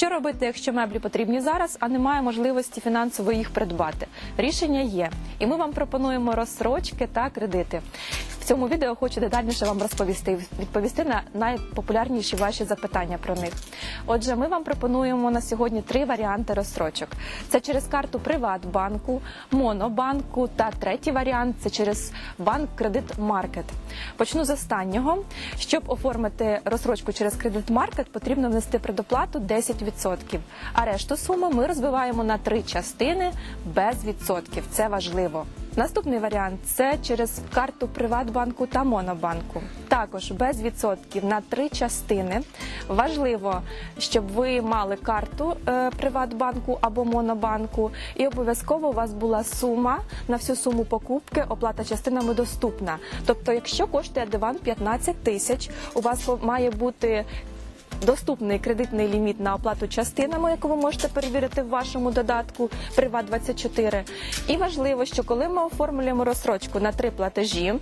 Що робити, якщо меблі потрібні зараз, а немає можливості фінансово їх придбати? Рішення є, і ми вам пропонуємо розсрочки та кредити. Цьому відео хочу детальніше вам розповісти, відповісти на найпопулярніші ваші запитання про них. Отже, ми вам пропонуємо на сьогодні три варіанти розсрочок: це через карту Приватбанку, Монобанку та третій варіант це через банк Кредит Маркет. Почну з останнього. Щоб оформити розсрочку через Кредит Маркет, потрібно внести предоплату 10%, а решту суми ми розбиваємо на три частини без відсотків. Це важливо. Наступний варіант це через карту Приватбанку та Монобанку. Також без відсотків на три частини. Важливо, щоб ви мали карту е, Приватбанку або Монобанку, і обов'язково у вас була сума на всю суму покупки, оплата частинами доступна. Тобто, якщо коштує диван 15 тисяч, у вас має бути Доступний кредитний ліміт на оплату частинами, яку ви можете перевірити в вашому додатку Приват 24 І важливо, що коли ми оформлюємо розсрочку на три платежі,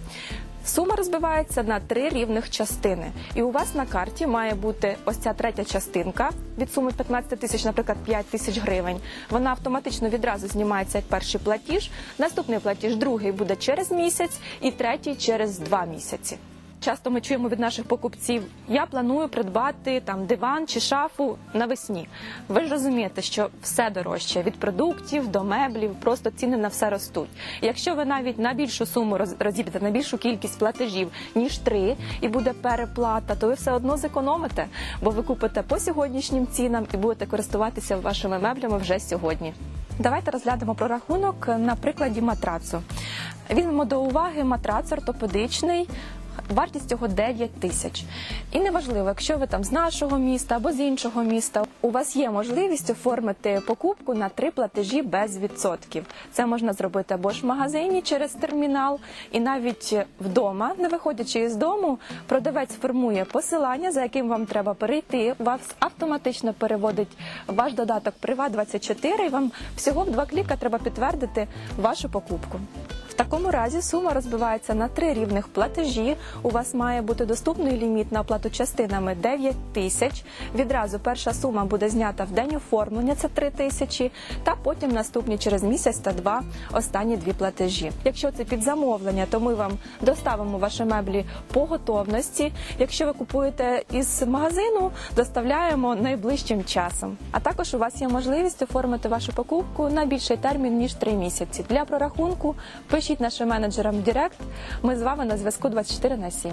сума розбивається на три рівних частини. І у вас на карті має бути ось ця третя частинка від суми 15 тисяч, наприклад, 5 тисяч гривень. Вона автоматично відразу знімається як перший платіж. Наступний платіж, другий буде через місяць, і третій через два місяці. Часто ми чуємо від наших покупців: я планую придбати там диван чи шафу навесні. Ви ж розумієте, що все дорожче від продуктів до меблів, просто ціни на все ростуть. Якщо ви навіть на більшу суму роз- розіб'єте на більшу кількість платежів ніж три, і буде переплата, то ви все одно зекономите, бо ви купите по сьогоднішнім цінам і будете користуватися вашими меблями вже сьогодні. Давайте розглянемо прорахунок на прикладі матрацу. Візьмемо до уваги матрац ортопедичний. Вартість його 9 тисяч. І неважливо, якщо ви там з нашого міста або з іншого міста, у вас є можливість оформити покупку на три платежі без відсотків. Це можна зробити або ж в магазині через термінал, і навіть вдома, не виходячи із дому, продавець формує посилання, за яким вам треба перейти. Вас автоматично переводить ваш додаток Приват 24 і вам всього в два кліка треба підтвердити вашу покупку. Такому разі сума розбивається на три рівних платежі. У вас має бути доступний ліміт на оплату частинами 9 тисяч. Відразу перша сума буде знята в день оформлення, це 3 тисячі, та потім наступні через місяць та два останні дві платежі. Якщо це під замовлення, то ми вам доставимо ваші меблі по готовності. Якщо ви купуєте із магазину, доставляємо найближчим часом. А також у вас є можливість оформити вашу покупку на більший термін ніж 3 місяці. Для прорахунку пишіть нашим менеджерам в Директ. Ми з вами на зв'язку 24 на 7.